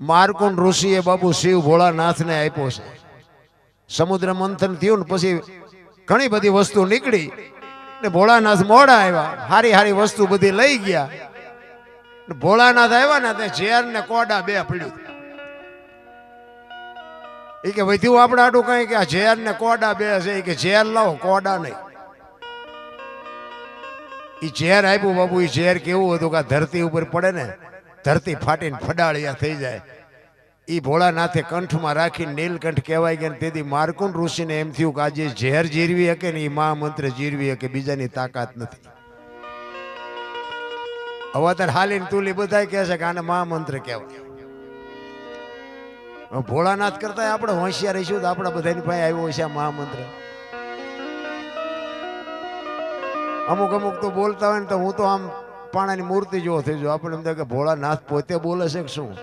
મારકુંડ ઋષિએ બાબુ શિવ ભોળાનાથને આપ્યો છે. સમુદ્ર મંથન થયું ને પછી ઘણી બધી વસ્તુ નીકળી ને ભોળાનાથ મોડા આવ્યા. હારી હારી વસ્તુ બધી લઈ ગયા. ભોળાનાથ આવ્યા ને ઝેર ને કોડા બે પડ્યું. એ કે વધ્યું આપણે આટું કઈ કે ઝેર ને કોડા બે છે. એ કે ઝેર લાવો, કોડા નહીં. એ ઝેર આપ્યું બાબુ એ ઝેર કેવું હતું કે ધરતી ઉપર પડે ને ધરતી ફાટીને ફડાળિયા થઈ જાય. એ ભોળાનાથે કંઠમાં રાખીને નીલકંઠ કહેવાય ગયા તેથી મારકુંડ ઋષિને એમ થયું કે આજે ઝેર જીરવી શકે ને એ મહામંત્ર જીરવી શકે, બીજાની તાકાત નથી. અવતાર હાલીને તુલી બધા કહે છે કે આને મહામંત્ર કહેવાય. ભોળાનાથ કરતા આપણે હોશિયાર રહીશું તો આપણા બધાની પાસે આવ્યો હશે આ મહામંત્ર. અમુક અમુક તો બોલતા હોય ને તો હું તો આમ પાણાની મૂર્તિ જેવો થઈ જાઉં આપણે એમ કે ભોળાનાથ પોતે બોલે છે કે શું?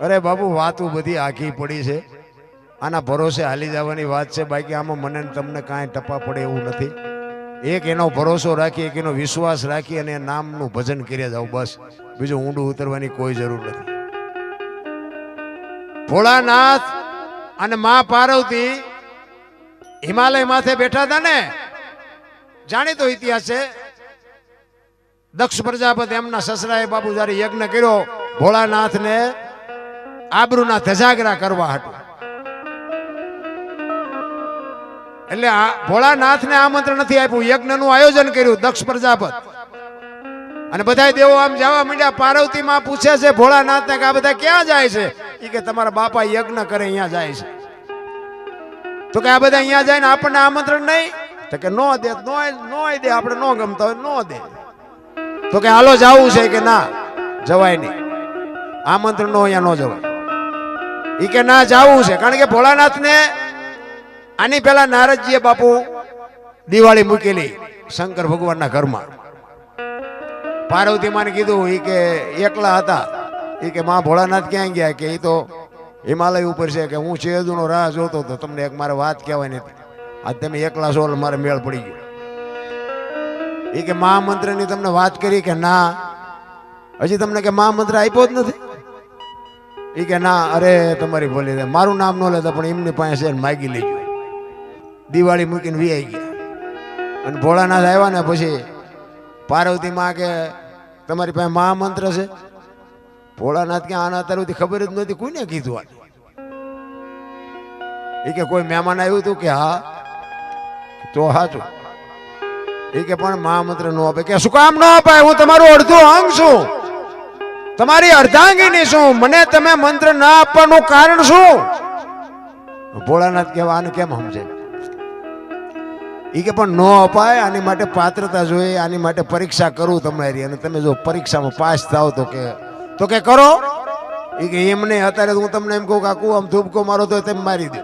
અરે બાબુ વાતું બધી આખી પડી છે. આના ભરોસે હાલી જવાની વાત છે, બાકી આમાં મને તમને કાંઈ ટપા પડે એવું નથી. એક એનો ભરોસો રાખી, એક એનો વિશ્વાસ રાખી અને નામનું ભજન કર્યા જાવ બસ. બીજું ઊંડું ઉતરવાની કોઈ જરૂર નથી. ભોળાનાથ અને મા પાર્વતી હિમાલય માથે બેઠા હતા ને? જાણીતો ઇતિહાસ છે. દક્ષ પ્રજાપતિ એમના સસરાએ બાપુ જયારે યજ્ઞ કર્યો. ભોળાનાથને આબરૂના ધજાગરા કરવા હતું એટલે આ ભોળાનાથને આમંત્રણ નથી આપ્યું. યજ્ઞનું આયોજન કર્યું દક્ષ પ્રજાપત. અને બધા દેવો આમ જવા માંડ્યા. પાર્વતી માં પૂછે છે ભોળાનાથ ને કે આ બધા ક્યાં જાય છે? એ કે, તમારા બાપા યજ્ઞ કરે, અહીંયા જાય છે. તો કે, આ બધા અહીંયા જાય ને આપણને આમંત્રણ નહીં? તો કે નો દે નો નો દે, આપણે નો ગમતા હોય, નો દે. તો કે હાલો જાવું છે કે ના? જવાય નહીં. આમંત્રણ નો અહીંયા નો જવાય. એ કે ના જવું છે. કારણ કે ભોળાનાથને આની પહેલા નારદજીએ બાપુ દિવાળી મૂકેલી શંકર ભગવાનના ઘરમાં. પાર્વતી માને કીધું એ કે એકલા હતા. ઈ કે માં ભોળાનાથ ક્યાં ગયા? કે ઈ તો હિમાલય ઉપર છે. કે હું શેરદુનો રાહ જોતો હતો. તમને એક મારે વાત કહેવાની હતી. આજ તમે એકલા છો એટલે મારે મેળ પડી ગયો. એ કે મહામંત્રની તમને વાત કરી કે ના, હજી તમને કે મહામંત્ર આપ્યો જ નથી? એ કે ના, અરે તમારી ભોલી દે મારું નામ ન લેતા, પણ એમની પાસે છે માગી માગી લેજો. દિવાળી મૂકીને વી ગયા. અને ભોળાનાથ આવ્યા ને પછી પાર્વતી માં કે તમારી પાસે મહામંત્ર છે? ભોળાનાથ કે આના તરફથી ખબર જ નહોતી, કોઈને કીધું આ એ કે કોઈ મહેમાન આવ્યું હતું કે હા તો હાચું. એ કે પણ મહામંત્ર નો આપે. કે શું કામ ન અપાય? હું તમારું અડધું અંગ છું. તમારી અર્ધાંગીની શું મને તમે મંત્ર ના આપવાનું કારણ શું? ભોળાનાથ કહેવા આને કેમ સમજે એ કે પણ ન અપાય, આની માટે પાત્રતા જોઈએ, આની માટે પરીક્ષા કરું તમારી અને તમે જો પરીક્ષામાં પાસ થાવ તો કે તો કે કરો. એ કે એમને અત્યારે હું તમને એમ કહું કે આમ ધૂબકો મારો તો તેમ મારી દે.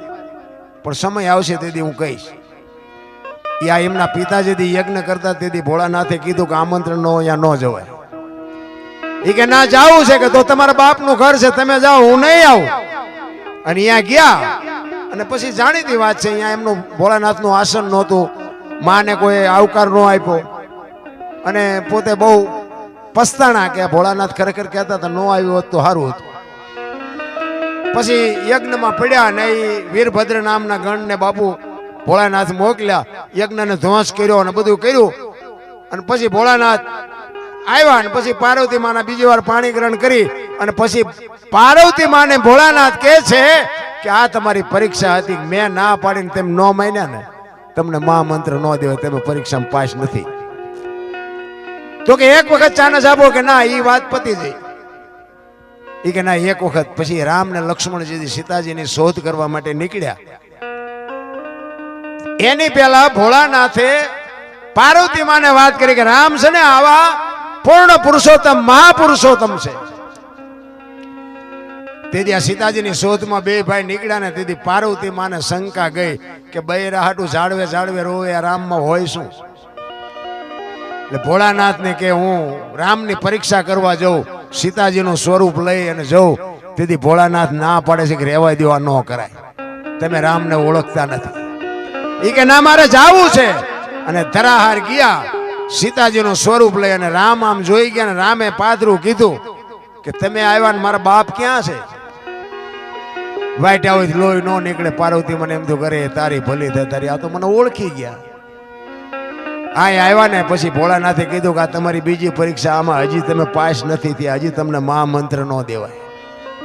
પણ સમય આવશે તેથી હું કહીશ. એ આ એમના પિતા જેથી યજ્ઞ કરતા તેથી ભોળાનાથે કીધું કે આમંત્રણ નો અહીંયા ન જવાય. એ કે, ના, જાવું છે કે તો તમારા બાપનું ઘર છે, તમે જાઓ, હું નહીં આવું. અને અહીંયા ગયા. અને પછી જાણીતી વાત છે અહીંયા એમનું ભોળાનાથનું આસન નહોતું. માને કોઈ આવકાર ન આપ્યો. અને પોતે બહુ પસ્તાણા કે ભોળાનાથ ખરેખર કહેતા હતા, ન આવ્યો હોત તો સારું હતું. પછી યજ્ઞમાં પડ્યા ને એ વીરભદ્ર નામના ગણને બાપુ ભોળાનાથ મોકલ્યા, યજ્ઞને ધ્વંસ કર્યો અને બધું કર્યું. અને પછી ભોળાનાથ આવ્યા અને પછી પાર્વતી માના બીજી વાર પાણી ગ્રહણ કરી અને પછી પાર્વતી માને ભોળાનાથ કહે છે કે આ તમારી પરીક્ષા હતી, મેં ના પાડીને તેમ ન માન્યા ને. તમને મહામંત્ર ન દેવાય, તમે પરીક્ષામાં પાસ નથી. તો કે એક વખત ચાનસ આપો કે ના એ વાત પતી જઈ એ કે ના, એક વખત પછી રામ ને લક્ષ્મણજી સીતાજીની શોધ કરવા માટે નીકળ્યા. એની પહેલા ભોળાનાથે પાર્વતી માને વાત કરી કે, રામ છે ને આવા પૂર્ણ પુરુષોત્તમ, મહાપુરુષોત્તમ છે. તેથી આ સીતાજીની શોધમાં બે ભાઈ નીકળ્યા ને તેથી પાર્વતી માને શંકા ગઈ કે બે રાહટું જાળવે જાળવે રોવે, આ રામમાં હોય શું? એટલે ભોળાનાથ ને કે, હું રામની પરીક્ષા કરવા જઉં, સીતાજીનું સ્વરૂપ લઈ અને જઉં. તેથી ભોળાનાથ ના પાડે છે કે રહેવા દેવા ન કરાય. તમે રામને ઓળખતા નથી. એ કે ના, મારે જાવું છે. અને ધરાહાર ગયા, સીતાજીનું સ્વરૂપ લઈ અને રામ આમ જોઈ ગયા અને રામે પાદરું કીધું કે તમે આવ્યા ને મારા બાપ ક્યાં છે? વાઈટ આવે લોહી નો નીકળે, પાર્વતી મને એમ તો કરે, તારી ભલી થાય, તારી આ તો મને ઓળખી ગયા. આ આવ્યા ને પછી ભોળાનાથે કીધું કે આ તમારી બીજી પરીક્ષા આમાં હજી તમે પાસ નથી થયા, હજી તમને મહામંત્ર ન દેવાય.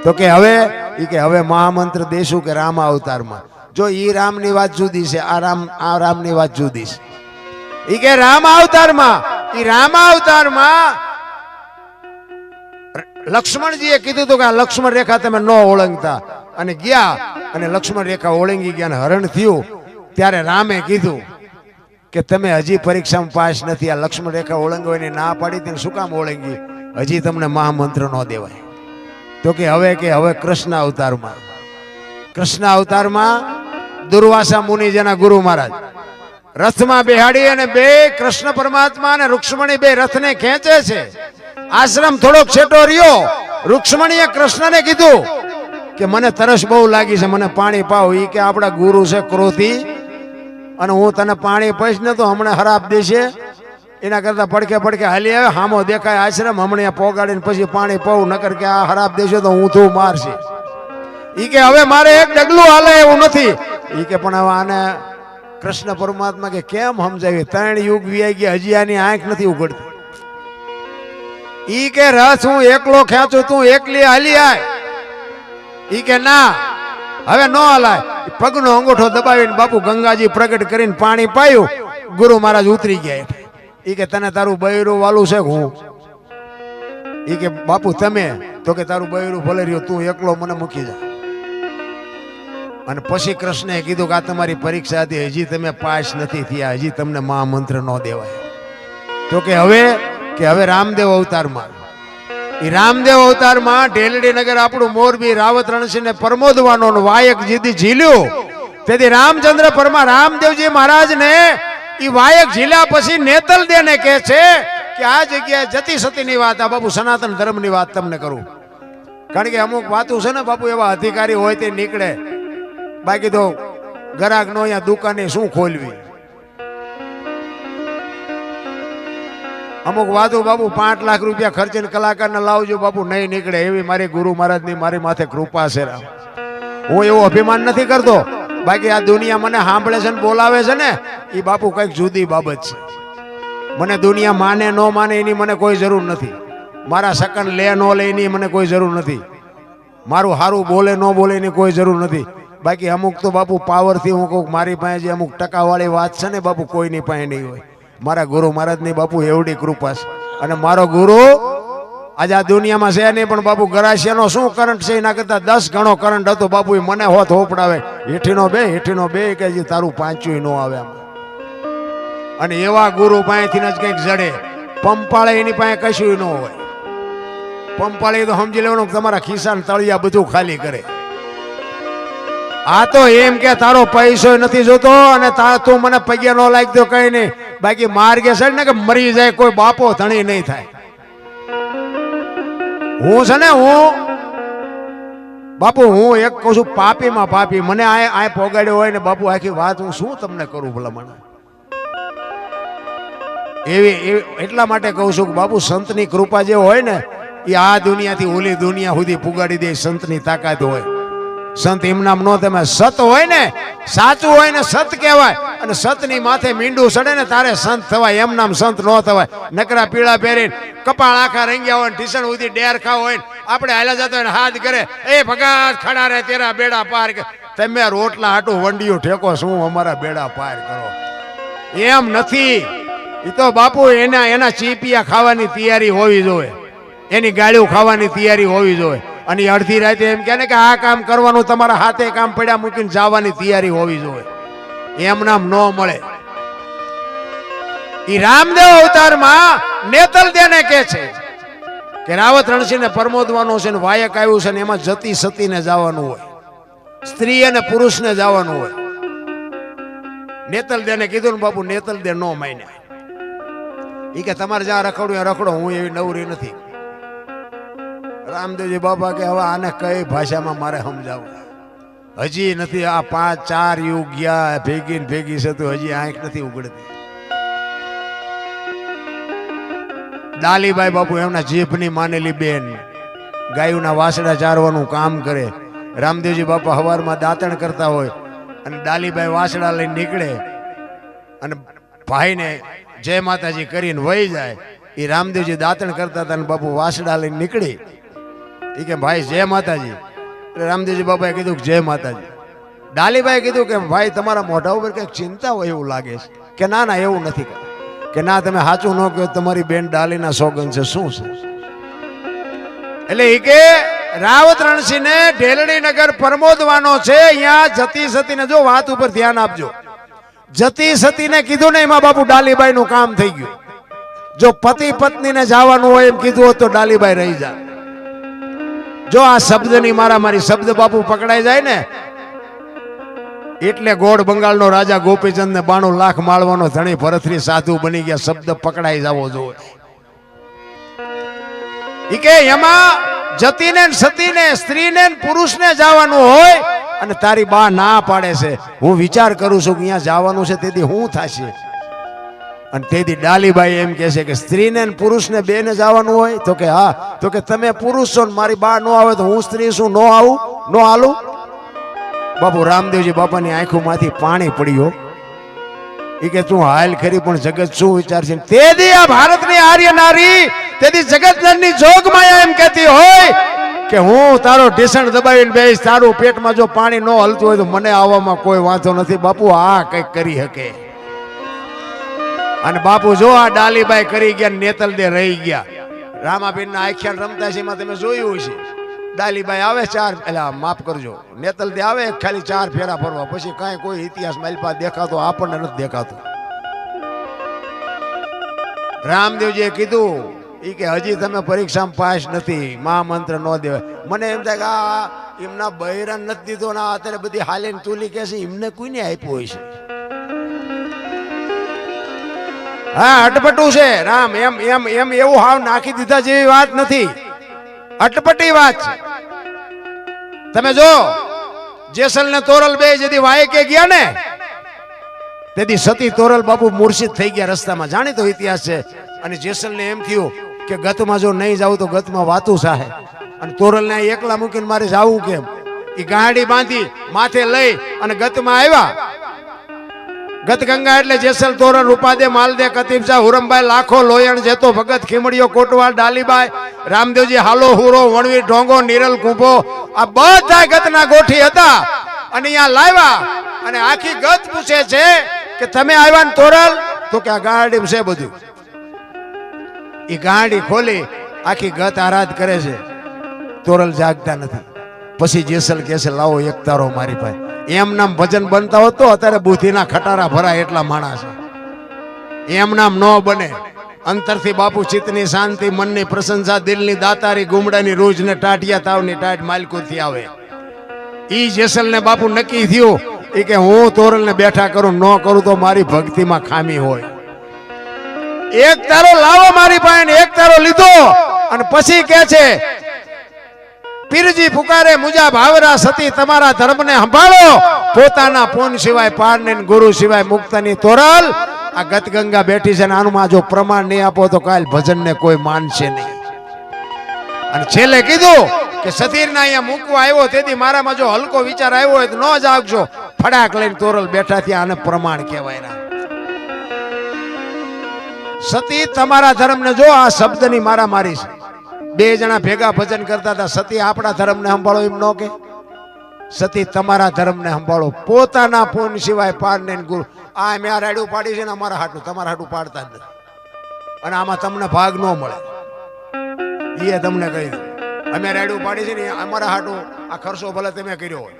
તો કે હવે? એ કે હવે મહામંત્ર દેશું કે રામ અવતારમાં? જો ઈ રામની વાત જુદી છે, આ રામ, આ રામની વાત જુદી છે. ઈ કે રામ અવતારમાં, ઈ રામ અવતારમાં લક્ષ્મણજીએ કીધું હતું કે આ લક્ષ્મણ રેખા તમે ન ઓળંગતા. અને ગયા, અને લક્ષ્મણ રેખા ઓળંગી ગયા અને હરણ થયું. ત્યારે રામે કીધું કે તમે હજી પરીક્ષામાં પાસ નથી, આ લક્ષ્મણ રેખા ઓળંગવાની ના પાડી તેને શું કામ ઓળંગી? હજી તમને મહામંત્ર ન દેવાય. તો કે હવે કે હવે કૃષ્ણ અવતારમાં. કૃષ્ણ અવતારમાં દુર્વાસા મુનિ જેના ગુરુ મહારાજ. રથમાં બેહાડી અને બે કૃષ્ણ પરમાત્મા અને રૂક્ષ્મણી બે રથને ખેંચે છે. આશ્રમ થોડોક છેટો રહ્યો. રૂક્ષ્મણીએ કૃષ્ણને કીધું કે મને તરસ બહુ લાગી છે, મને પાણી પાવ. ઈ કે આપણા ગુરુ છે ક્રોધી. અને હું તને પાણી પૈસ ને તો હમણાં ખરાબ દેશે. એના કરતા પડકે પડકે હાલી આવે, હામો દેખાય આશ્રમ, હમણાં પોગાડીને પછી પાણી પાવું. નકર કે આ ખરાબ દેશે તો હું તું મારશે. ઈ કે હવે મારે એક ડગલું હાલે એવું નથી. ઈ કે પણ હવે આને કૃષ્ણ પરમાત્મા કે કેમ સમજાવી? ત્રણ યુગ વ્યાય ગયા, હજી આની આંખ નથી ઉગડતી ઈ કે રસ હું એકલો ખેંચું તું, એકલી હાલી આય. ઈ કે ના, હવે ન હલાય. પગનો અંગૂઠો દબાવીને બાપુ ગંગાજી પ્રગટ કરીને પાણી પાયું, ગુરુ મહારાજ ઉતરી ગયા ઈ કે તને તારું બૈરું વાલું છે હું? ઈ કે બાપુ તમે, તો કે તારું બૈરું ભલે રહ્યો, તું એકલો મને મૂકી જા. અને પછી કૃષ્ણએ કીધું કે આ તમારી પરીક્ષા હતી, હજી તમે પાસ નથી થયા, હજી તમને મહામંત્ર ન દેવાય. તો કે હવે કે હવે રામદેવ અવતારમાં. એ રામદેવ અવતારમાં ઢેલડી નગર આપણું મોરબી રાવત રણસિંહને પ્રમોદવાનો ને વાયક જીદી ઝીલ્યું. તેથી રામચંદ્ર પરમા રામદેવજી મહારાજને એ વાયક ઝીલ્યા પછી નેતલ દેને કહે છે કે આ જગ્યાએ જતી સતીની વાત, આ બાપુ સનાતન ધર્મની વાત તમને કરું. કારણ કે અમુક વાતો છે ને બાપુ, એવા અધિકારી હોય તે નીકળે. બાકી તો ગરાક નો અહીંયા દુકાને શું ખોલવી? અમુક વાતો બાપુ પાંચ લાખ રૂપિયા ખર્ચીને કલાકારને લાવજો બાપુ નહીં નીકળે. એવી મારી ગુરુ મહારાજની મારી માથે કૃપા છે હું એવું અભિમાન નથી કરતો. બાકી આ દુનિયા મને સાંભળે છે ને બોલાવે છે ને એ બાપુ કંઈક જુદી બાબત છે. મને દુનિયા માને, ન માને એની મને કોઈ જરૂર નથી. મારા સકન લે, ન લે એની મને કોઈ જરૂર નથી. મારું સારું બોલે, ન બોલે એની કોઈ જરૂર નથી. બાકી અમુક તો બાપુ પાવરથી હું કહું મારી પાસે જે અમુક ટકાવાળી વાત છે ને બાપુ કોઈની પાસે નહીં હોય. મારા ગુરુ મહારાજની બાપુ એવડી કૃપા છે. અને મારો ગુરુ આજે આ દુનિયામાં છે નહીં, પણ બાપુ ગરાસિયાનો શું કરંટ છે એના કરતાં દસ ગણો કરંટ હતો. બાપુ એ મને હોત હોપડાવે. હેઠીનો બે હેઠીનો બે કે જે તારું પાંચું ન આવે અને એવા ગુરુ પાસેથી જ કંઈક જડે. પંપાળે એની પાસે કશું ન હોય. પંપાળી તો સમજી લેવાનું તમારા ખિસ્સા તળિયા બધું ખાલી કરે. આ તો એમ કે તારો પૈસો નથી જોતો અને તા મને પગે ન લાગતો કઈ નહીં. બાકી માર્ગે છે ને કે મરી જાય કોઈ બાપો ધણી નહીં થાય. હું છે ને હું, બાપુ હું એક કહું છું, પાપીમાં પાપી. મને આ આ પોગાડ્યો હોય ને બાપુ, આખી વાત હું શું તમને કરું ભલા મને? એવી, એટલા માટે કહું છું કે બાપુ, સંતની કૃપા જે હોય ને, એ આ દુનિયાથી ઓલી દુનિયા સુધી પુગાડી દે, સંતની તાકાત હોય. સંત એમનામ નો તમે સત હોય ને, સાચું હોય ને સત કહેવાય. અને સતની માથે મીંડું સડે ને તારે સંત થવાય એમ નામ સંત નો થવાય. નકરા પીળા પહેરીને કપાળ આખા રંગ્યા હોય ટીશન સુધી ડેર ખા હોય આપણે હાલા જતો હોય હાથ કરે એ ભગાત ખડા રે તેરા બેડા પાર કર." તમે રોટલા હાટું વંડિયું ઠેકો, શું અમારા બેડા પાર કરો? એમ નથી. એ તો બાપુ એના એના ચીપિયા ખાવાની તૈયારી હોવી જોઈએ. એની ગાળીઓ ખાવાની તૈયારી હોવી જોઈએ. અને અડધી રાતે એમ કહે ને કે આ કામ કરવાનું તમારા હાથે કામ પડ્યા મૂકીને જવાની તૈયારી હોવી જોઈએ. એમ નામ ન મળે. ઈ રામદેવ અવતારમાં નેતલ દેને કે છે કે રાવત રણસિંહને પરમોદવાનો છે ને વાયક આવ્યું છે ને એમાં જતી સતીને જવાનું હોય. સ્ત્રી અને પુરુષને જવાનું હોય. નેતલ દેને કીધું ને બાપુ, નેતલ દે નો માન્યા. એ કે તમારે જ્યાં રખડું રખડો, હું એવી નવરી નથી. રામદેવજી બાપા કે હવે આને કઈ ભાષામાં મારે સમજાવું? હજી નથી, આ પાંચ, ચાર યુગ ગયા, ભેગી ને ભેગી છે તો હજી આંખ નથી ઉગડતી. ડાલીબાઈ બાપુ એમના જીભની માનેલી બેન, ગાયોના વાસડા ચારવાનું કામ કરે. રામદેવજી બાપા હવારમાં દાંતણ કરતા હોય અને ડાલીબાઈ વાસડા લઈને નીકળે અને ભાઈને જય માતાજી કરીને વહી જાય. એ રામદેવજી દાંતણ કરતા હતા અને બાપુ વાસડા લઈને નીકળી. એ કે ભાઈ, જય માતાજી. એટલે રામદેવજી બાપાએ કીધું કે જય માતાજી. ડાલીભાઈ કીધું કે ભાઈ, તમારા મોઢા ઉપર કંઈક ચિંતા હોય એવું લાગે છે. કે ના ના, એવું નથી કે ના, તમે સાચું ન કહો તમારી બેન ડાલીના સોગન છે. શું છે? એટલે એ કે રાવત રણસિંહને ઢેલડી નગર પરમોદવાનો છે. અહીંયા જતી સતીને જો વાત ઉપર ધ્યાન આપજો. જતી સતીને કીધું ને એમાં બાપુ ડાલીબાઈ નું કામ થઈ ગયું. જો પતિ પત્નીને જવાનું હોય એમ કીધું હોત તો ડાલીબાઈ રહી જાય જો આ શબ્દની મારા મારી શબ્દ બાપુ પકડાઈ જાય ને, એટલે ગોળ બંગાળનો રાજા ગોપીચંદ ને બાણું લાખ માળવાનો ધણી ભરતરી સાધુ બની ગયા, શબ્દ પકડાઈ જવો જોઈએ ઈ કે એમાં જતીને સતીને, સ્ત્રીને પુરુષને જવાનું હોય અને તારી બા ના પાડે છે. હું વિચાર કરું છું કે અહીંયા જવાનું છે, તેથી હું થશે. અને તેથી ડાલીબાઈ એમ કહે છે કે સ્ત્રીને પુરુષને બેને જવાનું હોય? તો કે હા. તો કે તમે પુરુષ છો ને મારી બા નો આવે તો હું સ્ત્રી છું, નો આવું? નો હાલું બાપુ રામદેવજી બાપાની આંખોમાંથી પાણી પડ્યો એ કે તું હાલ ખરી, પણ જગત શું વિચારશે? તેથી આ ભારતની આર્ય નારી, તેથી જગતની જોગ એમ કહેતી હોય કે હું તારો ઢીસણ દબાવીને બેસ તારું પેટમાં જો પાણી ન હલતું હોય તો મને આવવામાં કોઈ વાંધો નથી. બાપુ આ કંઈક કરી શકે. અને બાપુ જો આ ડાલીબાઈ કરી ગયા નેતલ દે રહી ગયા. રામાબેન ના આખ્યાન રમતા છે, એમાં તમે જોયું છે ડાલીબાઈ આવે ચાર, એટલે માફ કરજો. નેતલ દે આવે, ખાલી ચાર ફેરા ફરવા. પછી કાંઈ કોઈ ઇતિહાસ માલપા દેખાતો, આપણને નથી દેખાતું. રામદેવજીએ કીધું એ કે હજી તમે પરીક્ષામાં પાસ નથી, મહામંત્ર ન દેવાય. મને એમ થાય કે આ એમના બહેરાન નથી દીધો ને અત્યારે બધી હાલીને તુલી કે છે, એમને કોઈને આપ્યું હોય છે? હા, અટપટું છે. રામ, એમ એમ એમ, એવું હાવ નાખી દીધા જેવી વાત નથી. અટપટી વાત છે. તમે જો, જેસલ ને તોરલ બે જેથી વાયકે ગયા ને, તેથી સતી તોરલ બાપુ મૂર્છિત થઈ ગયા રસ્તામાં. જાણીતો ઇતિહાસ છે. અને જેસલ ને એમ થયું કે ગતમાં જો નહીં જાવ તો ગતમાં વાતું સાહે. અને તોરલ ને એકલા મૂકીને મારે જાવું કેમ? એ ગાડી બાંધી માથે લઈ અને ગતમાં આવ્યા. ગત ગંગા એટલે જેસલ તોરણ, રૂપાદે, માલદે કતીબશા હુરમભાઈ લાખો, લોયણ, જેતો ભગત, ખીમડીયો, કોટવાલ, ડાલીબાઈ, રામદેવજી, હાલો, હુરો વણવીર ઢોંગો, નિરલ, કુંભો, આ બધા ગતના ગોઠી હતા. અને અહીંયા લાવ્યા અને આખી ગત પૂછે છે કે તમે આવ્યા ને તોરલ? તો કે આ ગાડી છે બધું. એ ગાડી ખોલી, આખી ગત આરાધ કરે છે. તોરલ જાગતા નથી. પછી જેસલ કહે છે, લાવો એક તારો મારી પાસે. એમ નામ ભજન બનતા હતો અત્યારે બુદ્ધિના ખટારા ભરાય એટલા માણસ. એમ નામ ન બને. અંતરથી બાપુ ચિત્તની શાંતિ, મનની પ્રશંસા, દિલની દાતારી, ગુમડાની રોજ ને ટાટિયા તાવની ટાટ માલકુથી આવે. ઈ જેસલ ને બાપુ નક્કી થયું એ કે હું તોરલ ને બેઠા કરું, ન કરું તો મારી ભક્તિમાં ખામી હોય. એક તારો લાવો મારી પાસે ને એક તારો લીધો અને પછી કે છે પીરજી પુકારે, મુજા ભાવરા સતી, તમારા ધર્મને સંભાળો. પોતાના પૂન સિવાય પાર ને ગુરુ સિવાય મુક્તની તોરલ, આ ગતગંગા બેઠી છે ને જો પ્રમાણ નહીં આપો તો કાલ ભજનને કોઈ માનશે નહીં. અને છેલ્લે કીધું કે સતીરને અહીંયા મૂકવા આવ્યો, તેથી મારામાં જો હલકો વિચાર આવ્યો હોય તો ન જ આવજો ફડાક લઈને તોરલ બેઠા થયા, આને પ્રમાણ કહેવાય ના સતી, તમારા ધર્મને જો આ શબ્દની મારા મારી છે. બે જણા ભેગા ભજન કરતા હતા, સતી આપણા ધર્મને સંભાળો એમ ન કે. સતી તમારા ધર્મને સંભાળો, પોતાના પૂન સિવાય પાડ ને ગુરુ. આ મેં આ રાડું પાડી છે ને અમારા હાટું, તમારા હાટું પાડતા જ નથી. અને આમાં તમને ભાગ ન મળે. એ તમને કહી દઉં અમે રાડ્યું પાડી છે ને અમારા હાટું, આ ખર્ચો ભલે તમે કર્યો હોય.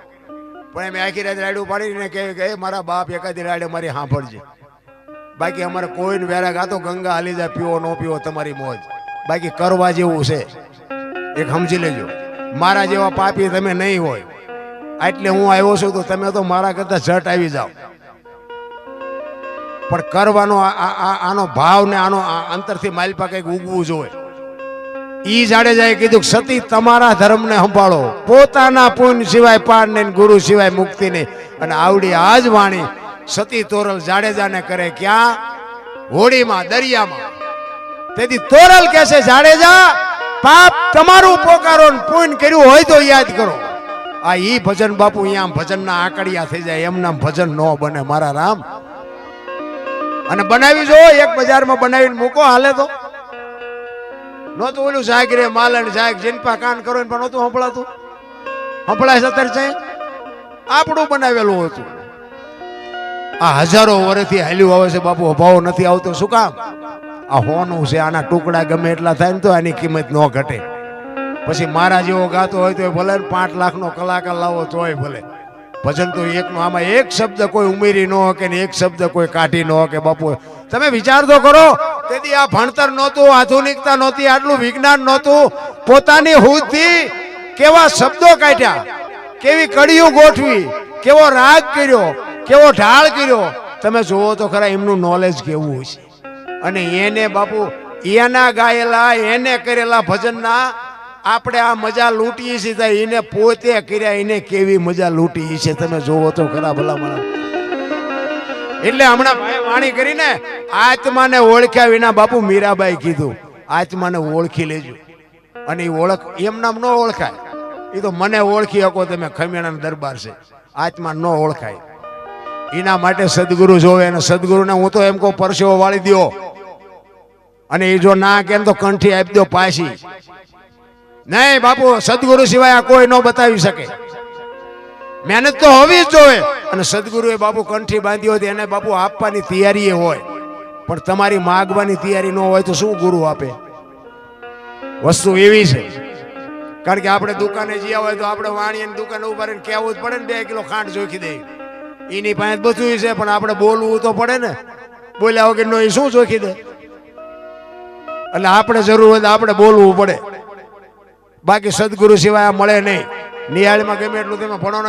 પણ અમે આખી રાત રાડ્યું પાડીને કહે કે મારા બાપ એકાદી રાડે મારી સાંભળજે. બાકી અમારે કોઈને વેરા ગાતો, ગંગા હાલી જાય, પીવો, ન પીવો, તમારી મોજ. બાકી કરવા જેવું છે. એક સમજી લેજો. મારા જેવા પાપી તમે નહીં હોય. એટલે હું આવ્યો છું તો તમે તો મારા કરતા ઝટ આવી જાઓ. પણ કરવાનો આનો ભાવ ને આનો અંતરથી માલપા કંઈક ઉગવું જોઈએ. ઈ જાડેજાએ કીધું સતી તમારા ધર્મને સંભાળો. પોતાના પુણ્ય સિવાય પાર ને ગુરુ સિવાય મુક્તિ નહીં. અને આવડી આજ વાણી સતી તોરલ જાડેજાને કરે ક્યાં? હોળીમાં દરિયામાં. તેથી તોરલ કહે છે, જાડેજા, પાપ તમારું પોકારો ને પુણ્ય કર્યું હોય તો યાદ કરો. આ ઈ ભજન બાપુ અહીંયા ભજનના આકડિયા થઈ જાય, એમના ભજન ન બને, મારા રામ. અને બનાવી જો, એક બજારમાં બનાવીને મૂકો, હાલે તો. નહોતું ઓલું શાક રે, માલણ શાક જીનપા કાન કરો પણ નહોતું સંભળાતું. સંભળાય સતર છે આપણું બનાવેલું હતું. આ હજારો વર્ષથી હાલ્યું આવે છે બાપુ, અભાવ નથી આવતો, શું કામ? આ હોનું છે, આના ટુકડા ગમે એટલા થાય ને તો આની કિંમત ન ઘટે. પછી મારા જેવો ગાતો હોય તો ભલે ને પાંચ લાખનો કલાકાર લાવો તોય ભલે. ભજન તો એકનો, આમાં એક શબ્દ કોઈ ઉમેરી ન કે એક શબ્દ કોઈ કાઢી ન કે બાપુ, તમે વિચાર તો કરો, તેથી આ ભણતર નહોતું, આધુનિકતા નહોતી, આટલું વિજ્ઞાન નહોતું. પોતાની હુદથી કેવા શબ્દો કાઢ્યા, કેવી કડીઓ ગોઠવી, કેવો રાગ કર્યો, કેવો ઢાળ કર્યો. તમે જુઓ તો ખરા એમનું નોલેજ કેવું હોય છે અને એને બાપુ, એના ગાયેલા, એને કરેલા ભજનના આપણે આ મજા લૂંટીએ છીએ એને પોતે કર્યા, એને કેવી મજા લૂંટી છે તમે જોવો તો ખરા ભલા માણસ એટલે હમણાં ભાઈ વાણી કરીને આત્માને ઓળખ્યા વિના બાપુ મીરાબાઈ કીધું, આત્માને ઓળખી લેજો. અને એ ઓળખ, એમ નામ ન ઓળખાય. એ તો મને ઓળખી શકો તમે, ખમેણાનો દરબાર છે. આત્મા ન ઓળખાય. એના માટે સદગુરુ જોવે અને સદગુરુને હું તો એમ કહું, પરસેવો વાળી દ્યો. અને એ જો ના કેમ તો કંઠી આપી દો પાછી. નહીં બાપુ, સદગુરુ સિવાય આ કોઈ ન બતાવી શકે. મહેનત તો હોવી જ જોઈએ. અને સદગુરુએ બાપુ કંઠી બાંધી હોય એને બાપુ આપવાની તૈયારી હોય. પણ તમારી માગવાની તૈયારી ન હોય તો શું ગુરુ આપે? વસ્તુ એવી છે. કારણ કે આપણે દુકાને જ્યાં હોય તો આપણે વાણીની દુકાને ઊભા રહીને કહેવું જ પડે ને બે કિલો ખાંડ જોખી દે. એની પાસે બધું છે, પણ આપણે બોલવું તો પડે ને. બોલ્યા વગરનો એ શું જોખી દે? એટલે આપણે જરૂર હોય તો આપણે બોલવું પડે. બાકી સદગુરુ સિવાય મળે નહીં. નિહાળમાં ગમે એટલું તમે ભણો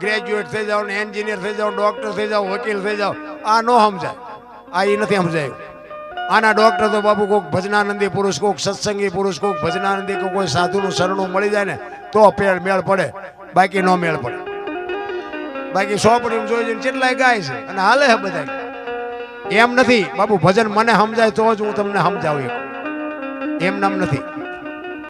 ગ્રેજ્યુએટ થઈ જાઓ ને એન્જિનિયર થઈ જાઓ ડૉક્ટર થઈ જાઓ, વકીલ થઈ જાઓ, આ ન સમજાય. આ એ નથી સમજાયું. આના ડોક્ટર તો બાપુ કોઈક ભજનાનંદી પુરુષ કોઈક સત્સંગી પુરુષ કોઈક ભજનાનંદી કે કોઈ સાધુનું શરણું મળી જાય ને, તો પેળ મેળ પડે. બાકી ન મેળ પડે. બાકી સોપડીમાં જોઈ જોઈને કેટલાય ગાય છે. અને હાલે છે બધા એમ નથી. બાપુ ભજન મને સમજાય તો જ હું તમને સમજાવું એમ નામ નથી.